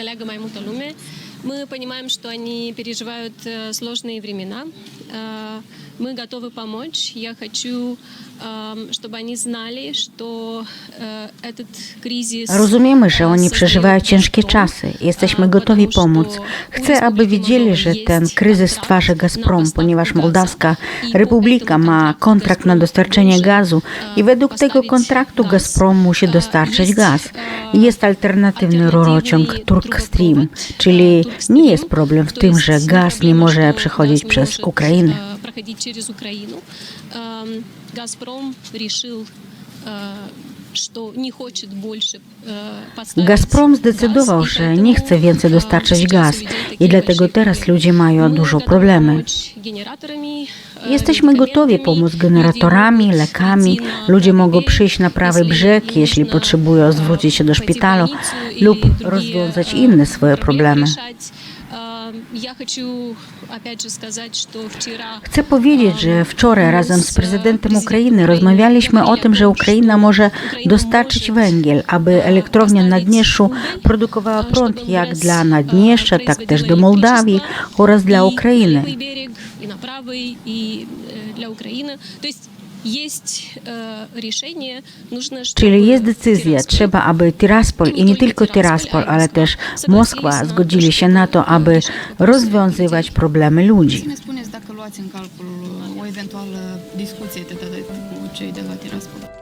înțeleagă mai multă lume. Мы понимаем, что они переживают э, сложные времена. Э, Мы готовы помочь. Я хочу, эм, чтобы они знали, что э, этот кризис... Rozumiemy, że э, oni создает przeżywają ciężkie «Газпром», czasy. Jesteśmy э, gotowi потому pomóc. что у Chcę, aby Республики wiedzieli, że Молдова ten есть kryzys контракт twarzy на Gazprom, поставку ponieważ газа. Mołdawska I po Republika этому ma контракту kontrakt na «Газпром» dostarczenie должен, gazu э, i według tego поставить kontraktu газ. Gazprom musi Э, dostarczyć есть, gaz. э, Jest alternatywny rurociąg alternatywny Turk Stream, trubopровод, czyli э, Turk nie jest Stream. problem w То tym, есть że не gaz nie проблема, może что przechodzić газ не przez может, Ukrainę. э, проходить через Украину. Эм, «Газпром» решил, Gazprom zdecydował, że nie chce więcej dostarczać gaz i dlatego teraz ludzie mają dużo problemy. Jesteśmy gotowi pomóc generatorami, lekami. Ludzie mogą przyjść na prawy brzeg, jeśli potrzebują zwrócić się do szpitalu lub rozwiązać inne swoje problemy. решать. Э, Я хочу опять же сказать, что вчера Chcę powiedzieć, że wczoraj razem z prezydentem Ukrainy rozmawialiśmy o tym, że Ukraina może dostarczyć węgiel, aby elektrownia Naddniestrzu produkowała prąd jak dla Naddniestrza, tak też do Mołdawii oraz dla и Ukrainy. на левый берег, и на правый, и э, Czyli jest decyzja, trzeba, aby Tiraspol i nie tylko Tiraspol, ale też Moskwa zgodzili się na to, aby rozwiązywać problemy ludzi. o eventuală discuție cu cei de la Tiraspol.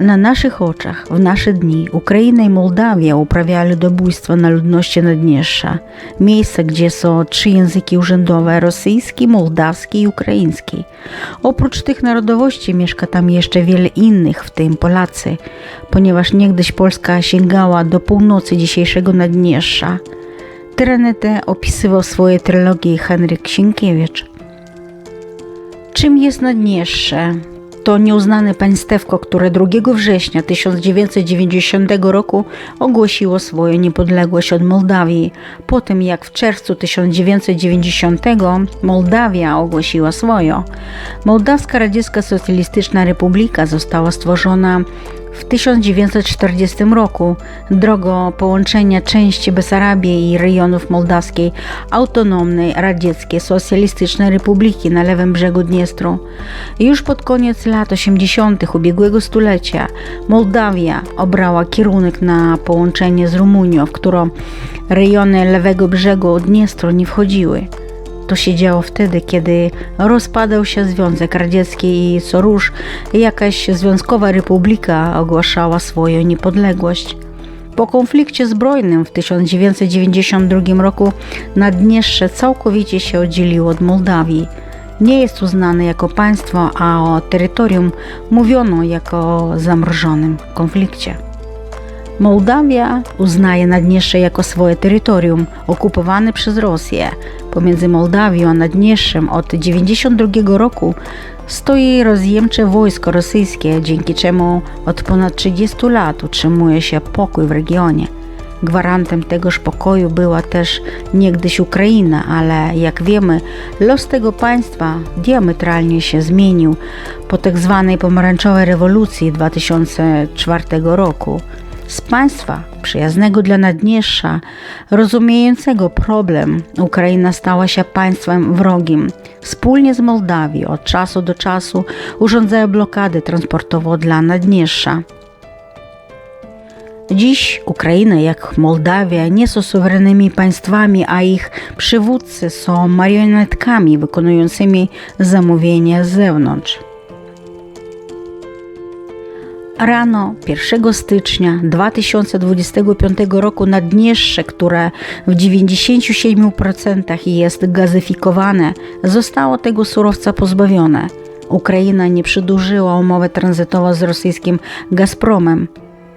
Na naszych oczach, w nasze dni, Ukraina i Mołdawia uprawiają ludobójstwo na ludności Naddniestrza. Miejsce, gdzie są trzy języki urzędowe, rosyjski, mołdawski i ukraiński. Oprócz tych narodowości mieszka tam jeszcze wiele innych, w tym Polacy, ponieważ niegdyś Polska sięgała do północy dzisiejszego Naddniestrza. Tereny te opisywał w swojej trylogii Henryk Sienkiewicz. Czym jest Naddniestrze? To nieuznane państewko, które 2 września 1990 roku ogłosiło swoją niepodległość od Mołdawii, po tym jak w czerwcu 1990 Mołdawia ogłosiła swoją. Mołdawska Radziecka Socjalistyczna Republika została stworzona w 1940 roku drogą połączenia części Besarabii i rejonów mołdawskiej autonomnej radzieckiej socjalistycznej republiki na lewym brzegu Dniestru. Już pod koniec lat 80. ubiegłego stulecia Mołdawia obrała kierunek na połączenie z Rumunią, w którą rejony lewego brzegu Dniestru nie wchodziły. To się działo wtedy, kiedy rozpadał się Związek Radziecki i Sorusz, jakaś Związkowa Republika ogłaszała swoją niepodległość. Po konflikcie zbrojnym w 1992 roku Naddniestrze całkowicie się oddzieliło od Mołdawii. Nie jest uznane jako państwo, a o terytorium mówiono jako o zamrożonym konflikcie. Mołdawia uznaje Naddniestrze jako swoje terytorium okupowane przez Rosję. Pomiędzy Mołdawią a Naddniestrzem od 1992 roku stoi rozjemcze wojsko rosyjskie, dzięki czemu od ponad 30 lat utrzymuje się pokój w regionie. Gwarantem tegoż pokoju była też niegdyś Ukraina, ale jak wiemy, los tego państwa diametralnie się zmienił po tzw. pomarańczowej rewolucji 2004 roku. Z państwa przyjaznego dla Naddniestrza, rozumiejącego problem, Ukraina stała się państwem wrogim. Wspólnie z Mołdawią od czasu do czasu urządzają blokady transportowe dla Naddniestrza. Dziś Ukraina, jak Mołdawia, nie są suwerennymi państwami, a ich przywódcy są marionetkami wykonującymi zamówienia z zewnątrz. Rano 1 stycznia 2025 roku Naddniestrze, które w 97% jest gazyfikowane, zostało tego surowca pozbawione. Ukraina nie przedłużyła umowy tranzytowej z rosyjskim Gazpromem.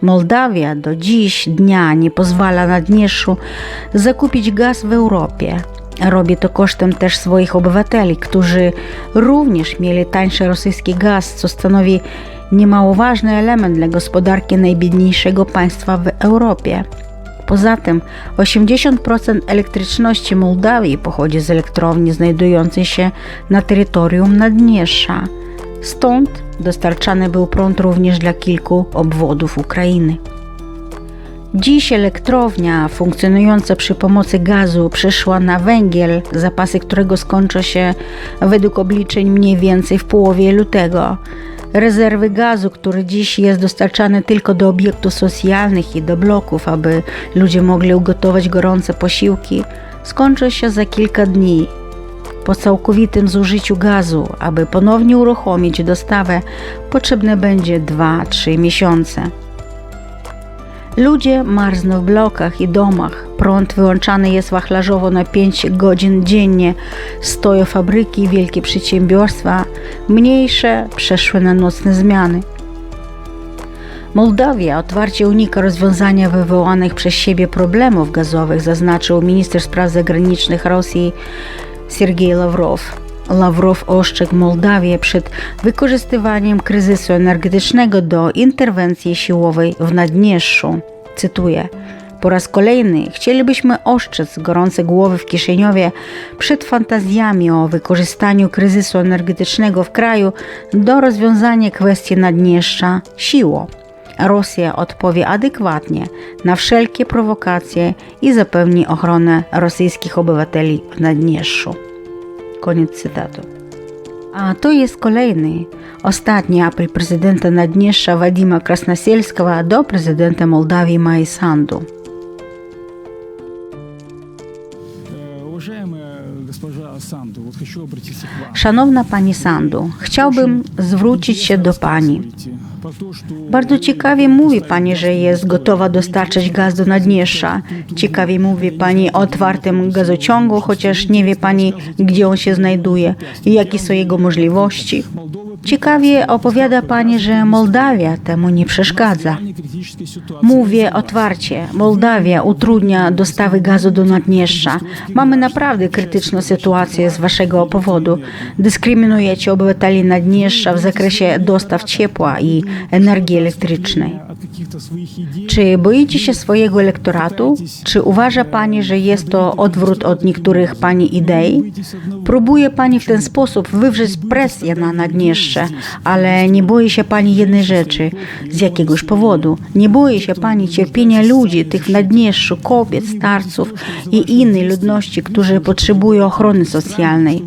Mołdawia do dziś dnia nie pozwala Naddniestrzu zakupić gaz w Europie. Robi to kosztem też swoich obywateli, którzy również mieli tańszy rosyjski gaz, co stanowi niemało ważny element dla gospodarki najbiedniejszego państwa w Europie. Poza tym 80% elektryczności Mołdawii pochodzi z elektrowni znajdującej się na terytorium Naddniestrza. Stąd dostarczany był prąd również dla kilku obwodów Ukrainy. Dziś elektrownia funkcjonująca przy pomocy gazu przeszła na węgiel, zapasy którego skończą się według obliczeń mniej więcej w połowie lutego. Rezerwy gazu, który dziś jest dostarczany tylko do obiektów socjalnych i do bloków, aby ludzie mogli ugotować gorące posiłki, skończą się za kilka dni. Po całkowitym zużyciu gazu, aby ponownie uruchomić dostawę, potrzebne będzie 2-3 miesiące. Ludzie marzną w blokach i domach. Prąd wyłączany jest wachlarzowo na 5 godzin dziennie. Stoją fabryki wielkie przedsiębiorstwa, mniejsze przeszły na nocne zmiany. Mołdawia otwarcie unika rozwiązania wywołanych przez siebie problemów gazowych, zaznaczył minister spraw zagranicznych Rosji Sergiej Lawrow. Lawrow ostrzegł Mołdawię przed wykorzystywaniem kryzysu energetycznego do interwencji siłowej w Naddniestrzu. Cytuję. Po raz kolejny chcielibyśmy ostrzec gorące głowy w Kiszyniowie przed fantazjami o wykorzystaniu kryzysu energetycznego w kraju do rozwiązania kwestii Naddniestrza siłą. Rosja odpowie adekwatnie na wszelkie prowokacje i zapewni ochronę rosyjskich obywateli w Naddniestrzu. Koniec cytatu. A to jest kolejny, ostatni apel prezydenta Naddniestrza Wadima Krasnosielskiego do prezydenta Mołdawii Mai Sandu. Szanowna Pani Sandu, chciałbym zwrócić się do Pani. Bardzo ciekawie mówi Pani, że jest gotowa dostarczać gaz do Naddniestrza. Ciekawie mówi Pani o otwartym gazociągu, chociaż nie wie Pani, gdzie on się znajduje i jakie są jego możliwości. Ciekawie opowiada Pani, że Mołdawia temu nie przeszkadza. Mówię otwarcie, Mołdawia utrudnia dostawy gazu do Naddniestrza. Mamy naprawdę krytyczną sytuację z Waszego powodu. Dyskryminujecie obywateli Naddniestrza w zakresie dostaw ciepła i energii elektrycznej. Czy boicie się swojego elektoratu? Czy uważa Pani, że jest to odwrót od niektórych Pani idei? Próbuje Pani w ten sposób wywrzeć presję na Naddniestrze zawsze, ale nie boję się Pani jednej rzeczy, z jakiegoś powodu. Nie boję się Pani cierpienia ludzi, tych w Naddniestrzu, kobiet, starców i innej ludności, którzy potrzebują ochrony socjalnej.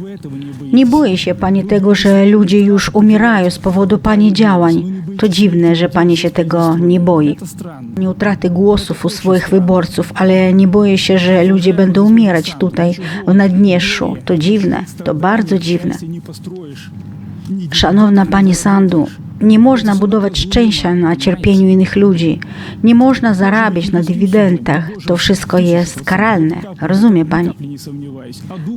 Nie boję się Pani tego, że ludzie już umierają z powodu Pani działań. To dziwne, że Pani się tego nie boi. Nie utraty głosów u swoich wyborców, ale nie boję się, że ludzie będą umierać tutaj, w Naddniestrzu. To dziwne, to bardzo dziwne. Szanowna Pani Sandu, nie można budować szczęścia na cierpieniu innych ludzi. Nie można zarabiać na dywidendach. To wszystko jest karalne. Rozumie Pani?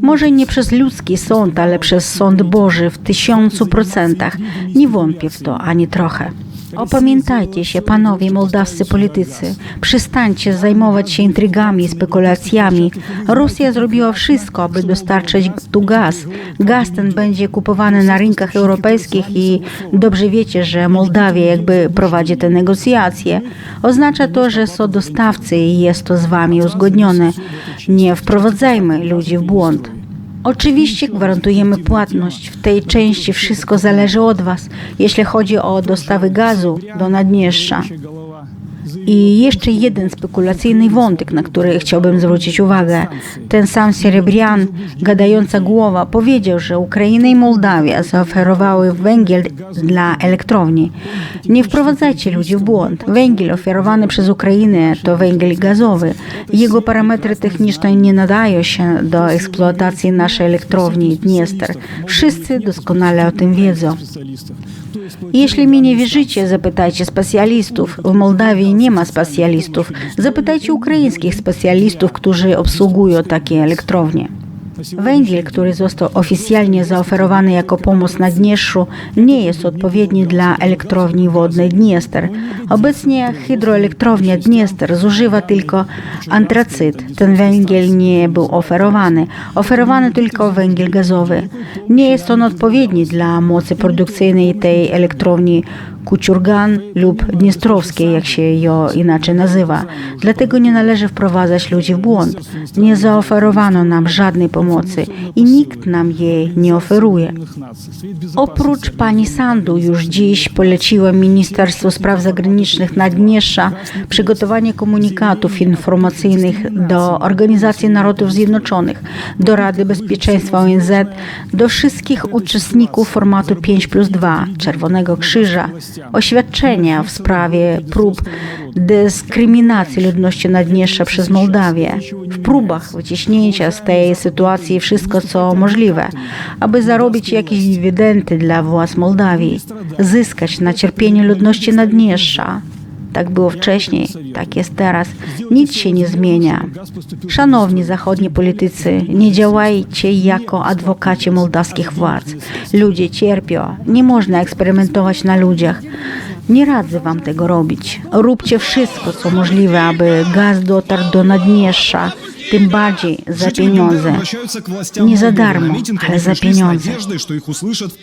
Może nie przez ludzki sąd, ale przez sąd Boży w tysiącu procentach. Nie wątpię w to ani trochę. Opamiętajcie się, panowie mołdawscy politycy. Przestańcie zajmować się intrygami i spekulacjami. Rosja zrobiła wszystko, aby dostarczać tu gaz. Gaz ten będzie kupowany na rynkach europejskich i dobrze wiecie, że Mołdawia jakby prowadzi te negocjacje. Oznacza to, że są dostawcy i jest to z wami uzgodnione. Nie wprowadzajmy ludzi w błąd. Oczywiście gwarantujemy płatność. W tej części wszystko zależy od Was, jeśli chodzi o dostawy gazu do Naddniestrza. I jeszcze jeden spekulacyjny wątek, na który chciałbym zwrócić uwagę. Ten sam Serebrian, gadająca głowa, powiedział, że Ukraina i Mołdawia zaoferowały węgiel dla elektrowni. Nie wprowadzajcie ludzi w błąd. Węgiel oferowany przez Ukrainę to węgiel gazowy. Jego parametry techniczne nie nadają się do eksploatacji naszej elektrowni Dniester. Wszyscy doskonale o tym wiedzą. Специалистов. То есть Jeśli mi nie wierzycie, zapytajcie specjalistów. W Mołdawii nie ma specjalistów. Zapytajcie ukraińskich specjalistów, którzy obsługują takie elektrownie. Węgiel, który został oficjalnie zaoferowany jako pomoc Naddniestrzu, nie jest odpowiedni dla elektrowni wodnej Dniester. Obecnie hydroelektrownia Dniester zużywa tylko antracyt. Ten węgiel nie był oferowany. Oferowany tylko węgiel gazowy. Nie jest on odpowiedni dla mocy produkcyjnej tej elektrowni Kuciurgan lub Dniestrovskie, jak się ją inaczej nazywa. Dlatego nie należy wprowadzać ludzi w błąd. Nie zaoferowano nam żadnej pomocy i nikt nam jej nie oferuje. Oprócz pani Sandu już dziś poleciłem Ministerstwu Spraw Zagranicznych Naddniestrza przygotowanie komunikatów informacyjnych do Organizacji Narodów Zjednoczonych, do Rady Bezpieczeństwa ONZ, do wszystkich uczestników formatu 5 plus 2 Czerwonego Krzyża, oświadczenia w sprawie prób dyskryminacji ludności Naddniestrza przez Mołdawię, w próbach wyciśnięcia z tej sytuacji wszystko co możliwe, aby zarobić jakieś dywidendy dla władz Mołdawii, zyskać na cierpieniu ludności Naddniestrza. Tak było wcześniej, tak jest teraz. Nic się nie zmienia. Szanowni zachodni politycy, nie działajcie jako adwokaci mołdawskich władz. Ludzie cierpią, nie można eksperymentować na ludziach. Nie radzę wam tego robić. Róbcie wszystko, co możliwe, aby gaz dotarł do Naddniestrza, tym bardziej za pieniądze. Nie za darmo, ale za pieniądze.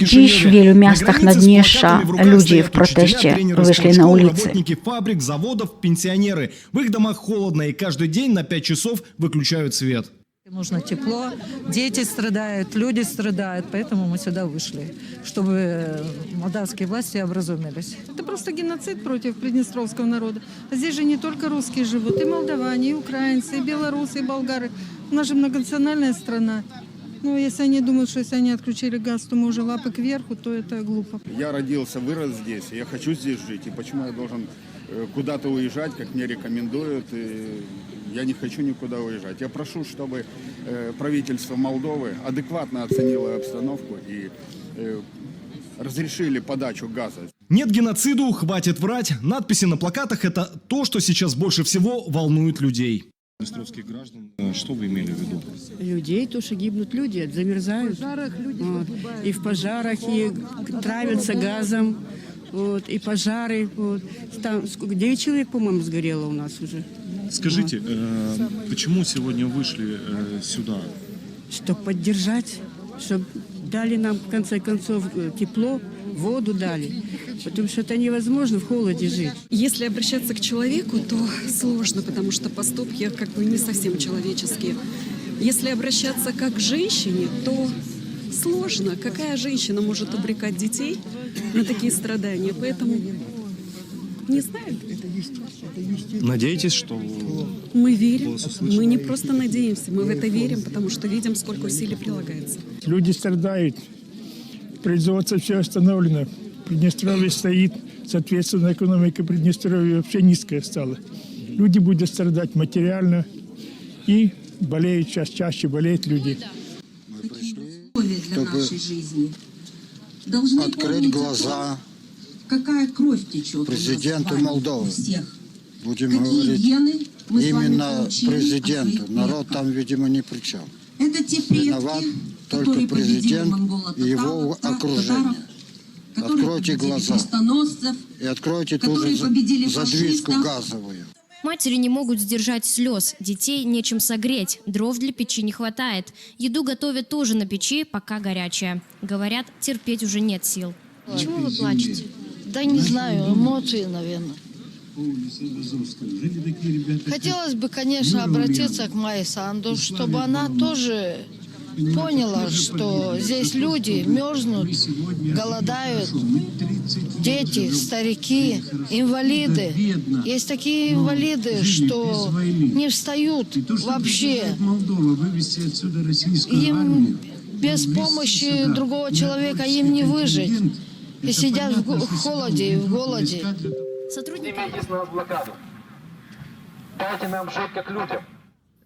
Dziś w wielu miastach Naddniestrza ludzie w proteście wyszli na ulicy. Работники фабрик, заводов, пенсионеры. В их домах холодно, и каждый день на 5 часов выключают свет. Нужно тепло, дети страдают, люди страдают, поэтому мы сюда вышли, чтобы э, молдавские власти образумились. Это просто геноцид против приднестровского народа. А здесь же не только русские живут, и молдаване, и украинцы, и белорусы, и болгары. У нас же многонациональная страна. Ну, если они думают, что если они отключили газ, то мы уже лапы кверху, то это глупо. Я родился, вырос здесь, я хочу здесь жить. И почему я должен э, куда-то уезжать, как мне рекомендуют? И я не хочу никуда уезжать. Я прошу, чтобы э, правительство Молдовы адекватно оценило обстановку и э, разрешили подачу газа. Нет геноциду, хватит врать. Надписи на плакатах – это то, что сейчас больше всего волнует людей. Днестровских граждан. Э, Что вы имели в виду? людей, то, что гибнут люди, замерзают. Вот. И в пожарах, и травятся газом, вот, и пожары. Вот. Там сколько, 9 человек, по-моему, сгорело у нас уже. Скажите, э, почему сегодня вышли э, сюда? Чтобы поддержать, чтобы дали нам, в конце концов, э, тепло, воду дали. Потому что это невозможно в холоде жить. Если обращаться к человеку, то сложно, потому что поступки как бы не совсем человеческие. Если обращаться как к женщине, то сложно. Какая женщина может обрекать детей на такие страдания? Поэтому не знаю. Надеетесь, что Мы верим. Мы не просто надеемся, мы в это верим, потому что видим, сколько усилий прилагается. Люди страдают, производство все остановлено. Приднестровье стоит, соответственно, экономика Приднестровья вообще низкая стала. Люди будут страдать материально и болеют, сейчас чаще болеют люди. для нашей жизни. Должны открыть глаза какая кровь течет президенту у нас Молдовы. у всех. Будем Какие говорить, гены мы с вами именно президенту. Народ там, видимо, ни при чем. Это те предки, Виноват только президент и его окружение. Откройте глаза. И откройте ту Которые же задвижку газовую. Матери не могут сдержать слез, детей нечем согреть, дров для печи не хватает. Еду готовят тоже на печи, пока горячая. Говорят, терпеть уже нет сил. Почему вы плачете? Да не знаю, эмоции, наверное. Хотелось бы, конечно, обратиться к Майе Санду, чтобы она тоже поняла, что здесь люди мерзнут, голодают, дети, старики, инвалиды. Есть такие инвалиды, что не встают вообще. Им без помощи другого человека им не выжить. И сидят в холоде и в голоде. Сотрудники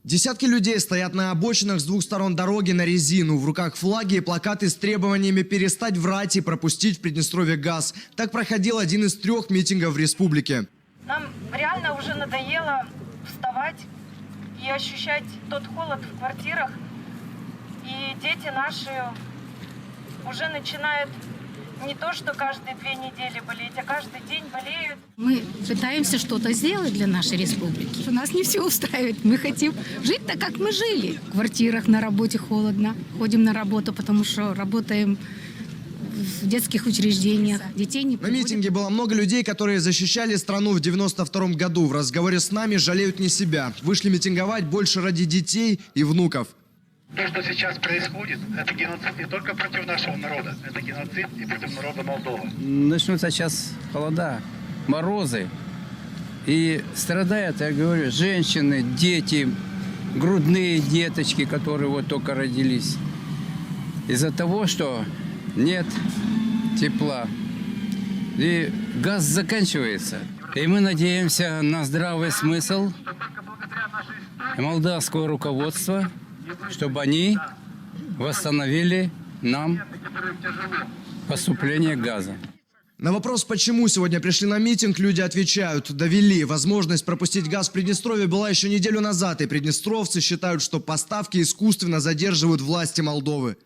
Десятки людей стоят на обочинах с двух сторон дороги на резину. В руках флаги и плакаты с требованиями перестать врать и пропустить в Приднестровье газ. Так проходил один из трех митингов в республике. Нам реально уже надоело вставать и ощущать тот холод в квартирах. И дети наши уже начинают не то, что каждые две недели болеть, а каждый день болеют. Мы пытаемся что-то сделать для нашей республики. Нас не все устраивает. Мы хотим жить так, как мы жили. В квартирах на работе холодно. Ходим на работу, потому что работаем в детских учреждениях. Детей не На приводят. митинге было много людей, которые защищали страну в 92 году. В разговоре с нами жалеют не себя. Вышли митинговать больше ради детей и внуков. То, что сейчас происходит, это геноцид не только против нашего народа, это геноцид и против народа Молдовы. Начнутся сейчас холода, морозы. И страдают, я говорю, женщины, дети, грудные деточки, которые вот только родились. Из-за того, что нет тепла. И газ заканчивается. И мы надеемся на здравый смысл молдавского руководства, чтобы они восстановили нам поступление газа. На вопрос, почему сегодня пришли на митинг, люди отвечают, довели. Возможность пропустить газ в Приднестровье была еще неделю назад, и приднестровцы считают, что поставки искусственно задерживают власти Молдовы.